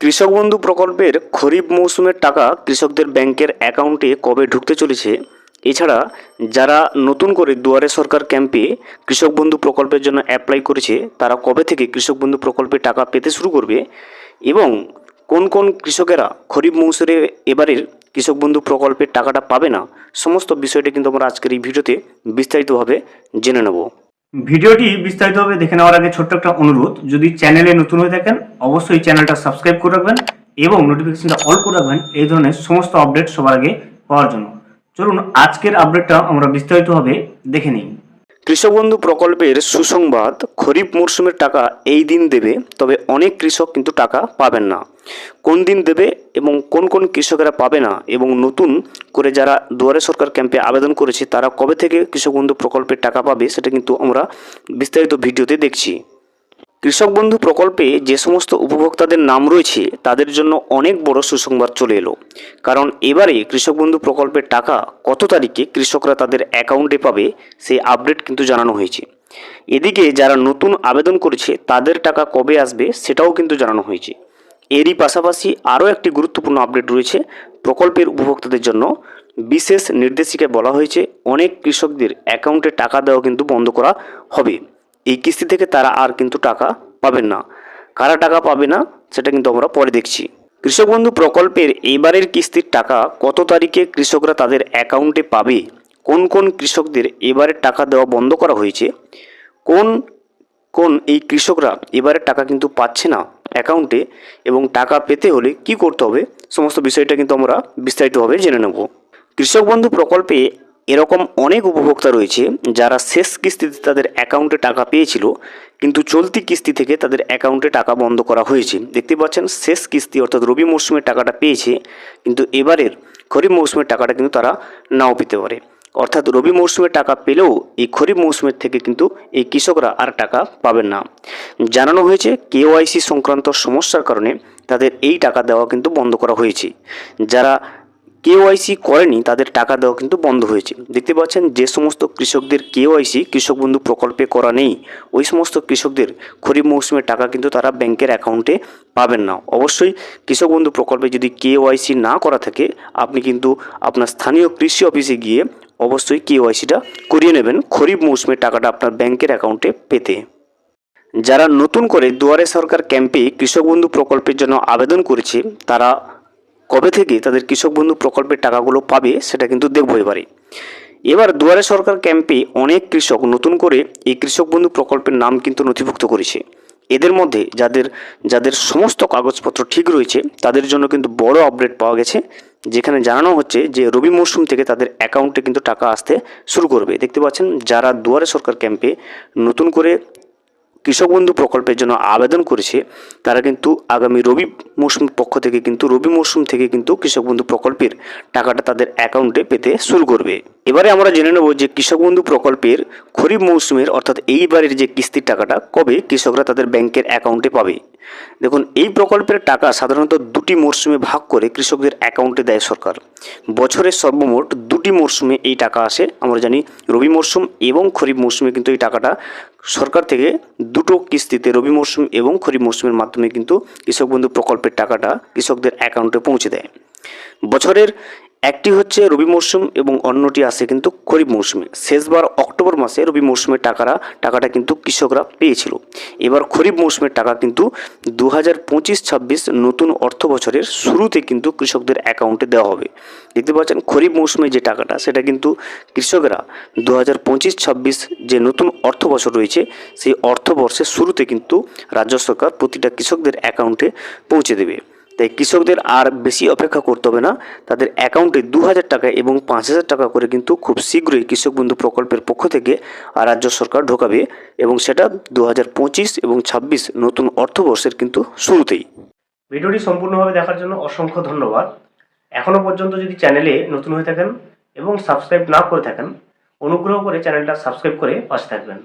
কৃষক বন্ধু প্রকল্পের খরিফ মৌসুমের টাকা কৃষকদের ব্যাংকের অ্যাকাউন্টে কবে ঢুকতে চলেছে? এছাড়া, যারা নতুন করে দুয়ারে সরকার ক্যাম্পে কৃষক বন্ধু প্রকল্পের জন্য অ্যাপ্লাই করেছে, তারা কবে থেকে কৃষক বন্ধু প্রকল্পে টাকা পেতে শুরু করবে? এবং কোন কোন কৃষকেরা খরিফ মৌসুমে এবারের কৃষক বন্ধু প্রকল্পের টাকাটা পাবে না? সমস্ত বিষয়টি কিন্তু আমরা আজকের এই ভিডিওতে বিস্তারিতভাবে জেনে নেব। ভিডিওটি বিস্তারিতভাবে দেখে নেওয়ার আগে ছোট্ট একটা অনুরোধ, যদি চ্যানেলে নতুন হয়ে থাকেন, অবশ্যই চ্যানেলটা সাবস্ক্রাইব করে রাখবেন এবং নোটিফিকেশনটা অল করে রাখবেন। এই ধরনের সমস্ত আপডেট সবার আগে পাওয়ার জন্য। চলুন, আজকের আপডেটটা আমরা বিস্তারিতভাবে দেখে নিই। কৃষক বন্ধু প্রকল্পের সুসংবাদ, খরিফ মরশুমের টাকা এই দিন দেবে, তবে অনেক কৃষক কিন্তু টাকা পাবেন না। কোন দিন দেবে এবং কোন কোন কৃষকেরা পাবে না এবং নতুন করে যারা দুয়ারে সরকার ক্যাম্পে আবেদন করেছে, তারা কবে থেকে কৃষক বন্ধু প্রকল্পের টাকা পাবে, সেটা কিন্তু আমরা বিস্তারিত ভিডিওতে দেখছি। কৃষক বন্ধু প্রকল্পে যে সমস্ত উপভোক্তাদের নাম রয়েছে, তাদের জন্য অনেক বড় সুসংবাদ চলে এলো। কারণ এবারে কৃষক বন্ধু প্রকল্পের টাকা কত তারিখে কৃষকরা তাদের অ্যাকাউন্টে পাবে, সেই আপডেট কিন্তু জানানো হয়েছে। এদিকে যারা নতুন আবেদন করেছে, তাদের টাকা কবে আসবে, সেটাও কিন্তু জানানো হয়েছে। এরই পাশাপাশি আরও একটি গুরুত্বপূর্ণ আপডেট রয়েছে, প্রকল্পের উপভোক্তাদের জন্য। বিশেষ নির্দেশিকায় বলা হয়েছে, অনেক কৃষকদের অ্যাকাউন্টে টাকা দেওয়া কিন্তু বন্ধ করা হবে। এই কিস্তি থেকে তারা আর কিন্তু টাকা পাবেন না। কারা টাকা পাবে না, সেটা কিন্তু আমরা পরে দেখছি। কৃষক বন্ধু প্রকল্পের এবারের কিস্তির টাকা কত তারিখে কৃষকরা তাদের অ্যাকাউন্টে পাবে? কোন কোন কৃষকদের এবারের টাকা দেওয়া বন্ধ করা হয়েছে? কোন কোন এই কৃষকরা এবারের টাকা কিন্তু পাচ্ছে না অ্যাকাউন্টে? এবং টাকা পেতে হলে কি করতে হবে? সমস্ত বিষয়টা কিন্তু আমরা বিস্তারিতভাবে জেনে নেব। কৃষক বন্ধু প্রকল্পে এরকম অনেক উপভোক্তা রয়েছে যারা শেষ কিস্তিতে তাদের অ্যাকাউন্টে টাকা পেয়েছিল, কিন্তু চলতি কিস্তি থেকে তাদের অ্যাকাউন্টে টাকা বন্ধ করা হয়েছে। দেখতে পাচ্ছেন, শেষ কিস্তি অর্থাৎ রবি মরশুমের টাকাটা পেয়েছে, কিন্তু এবারের খরিফ মৌসুমের টাকাটা কিন্তু তারা নাও পেতে পারে। অর্থাৎ রবি মৌসুমের টাকা পেলেও এই খরিফ মৌসুমের থেকে কিন্তু এই কৃষকরা আর টাকা পাবেন না। জানানো হয়েছে কেওআইসি সংক্রান্ত সমস্যার কারণে তাদের এই টাকা দেওয়া কিন্তু বন্ধ করা হয়েছে। যারা কেওআইসি করেনি, তাদের টাকা দেওয়া কিন্তু বন্ধ হয়েছে। দেখতে পাচ্ছেন, যে সমস্ত কৃষকদের কেওআইসি কৃষক বন্ধু প্রকল্পে করা নেই, ওই সমস্ত কৃষকদের খরিফ মৌসুমের টাকা কিন্তু তারা ব্যাংকের অ্যাকাউন্টে পাবেন না। অবশ্যই কৃষক বন্ধু প্রকল্পে যদি কেওআইসি না করা থাকে, আপনি কিন্তু আপনার স্থানীয় কৃষি অফিসে গিয়ে অবশ্যই কেওআইসিটা করিয়ে নেবেন খরিফ মৌসুমের টাকাটা আপনার ব্যাংকের অ্যাকাউন্টে পেতে। যারা নতুন করে দুয়ারে সরকার ক্যাম্পে কৃষক বন্ধু প্রকল্পের জন্য আবেদন করেছে, তারা কবে থেকে তাদের কৃষক বন্ধু প্রকল্পের টাকাগুলো পাবে সেটা কিন্তু দেখব এবারে। এবার দুয়ারে সরকার ক্যাম্পে অনেক কৃষক নতুন করে এই কৃষক বন্ধু প্রকল্পের নাম কিন্তু নথিভুক্ত করেছে। এদের মধ্যে যাদের যাদের সমস্ত কাগজপত্র ঠিক রয়েছে, তাদের জন্য কিন্তু বড় আপডেট পাওয়া গেছে, যেখানে জানানো হচ্ছে যে রবি মরশুম থেকে তাদের অ্যাকাউন্টে কিন্তু টাকা আসতে শুরু করবে। দেখতে পাচ্ছেন, যারা দুয়ারে সরকার ক্যাম্পে নতুন করে কৃষক বন্ধু প্রকল্পের জন্য আবেদন করেছে, তারা কিন্তু আগামী রবি মৌসুম পক্ষ থেকে কিন্তু, রবি মৌসুম থেকে কিন্তু কৃষক বন্ধু প্রকল্পের টাকাটা তাদের অ্যাকাউন্টে পেতে শুরু করবে। এবারে আমরা জেনে নেব যে কৃষক বন্ধু প্রকল্পের খরিফ মৌসুমের, অর্থাৎ এইবারের যে কিস্তির টাকাটা, কবে কৃষকরা তাদের ব্যাংকের অ্যাকাউন্টে পাবে। দেখুন, এই প্রকল্পের টাকা সাধারণত দুটি মরশুমে ভাগ করে কৃষকদের অ্যাকাউন্টে দেয় সরকার। বছরের সর্বমোট দুটি মরশুমে এই টাকা আসে। আমরা জানি রবি মরশুম এবং খরিফ মরশুমে কিন্তু এই টাকাটা সরকার থেকে দুটো কিস্তিতে রবি মরশুম এবং খরিফ মরশুমের মাধ্যমে কিন্তু কৃষক বন্ধু প্রকল্পের টাকাটা কৃষকদের অ্যাকাউন্টে পৌঁছে দেয়। বছরের একটি হচ্ছে রবি মরশুম এবং অন্যটি আসে কিন্তু খরিফ মৌসুমে শেষবার অক্টোবর মাসে রবি মরশুমের টাকারা, টাকাটা কিন্তু কৃষকরা পেয়েছিল। এবার খরিফ মৌসুমের টাকা কিন্তু দু হাজার পঁচিশ ছাব্বিশ নতুন অর্থ বছরের শুরুতে কিন্তু কৃষকদের অ্যাকাউন্টে দেওয়া হবে। দেখতে পাচ্ছেন, খরিফ মৌসুমে যে টাকাটা, সেটা কিন্তু কৃষকরা দু হাজার পঁচিশ ছাব্বিশ যে নতুন অর্থ বছর রয়েছে, সেই অর্থবর্ষের শুরুতে কিন্তু রাজ্য সরকার প্রতিটা কৃষকদের অ্যাকাউন্টে পৌঁছে দেবে। তাই কৃষকদের আর বেশি অপেক্ষা করতে হবে না। তাদের অ্যাকাউন্টে দু হাজার টাকা এবং পাঁচ হাজার টাকা করে কিন্তু খুব শীঘ্রই কৃষক বন্ধু প্রকল্পের পক্ষ থেকে রাজ্য সরকার ঢোকাবে এবং সেটা দু হাজার পঁচিশ এবং ছাব্বিশ নতুন অর্থবর্ষের কিন্তু শুরুতেই। ভিডিওটি সম্পূর্ণভাবে দেখার জন্য অসংখ্য ধন্যবাদ। এখনও পর্যন্ত যদি চ্যানেলে নতুন হয়ে থাকেন এবং সাবস্ক্রাইব না করে থাকেন, অনুগ্রহ করে চ্যানেলটা সাবস্ক্রাইব করে পাশে থাকবেন।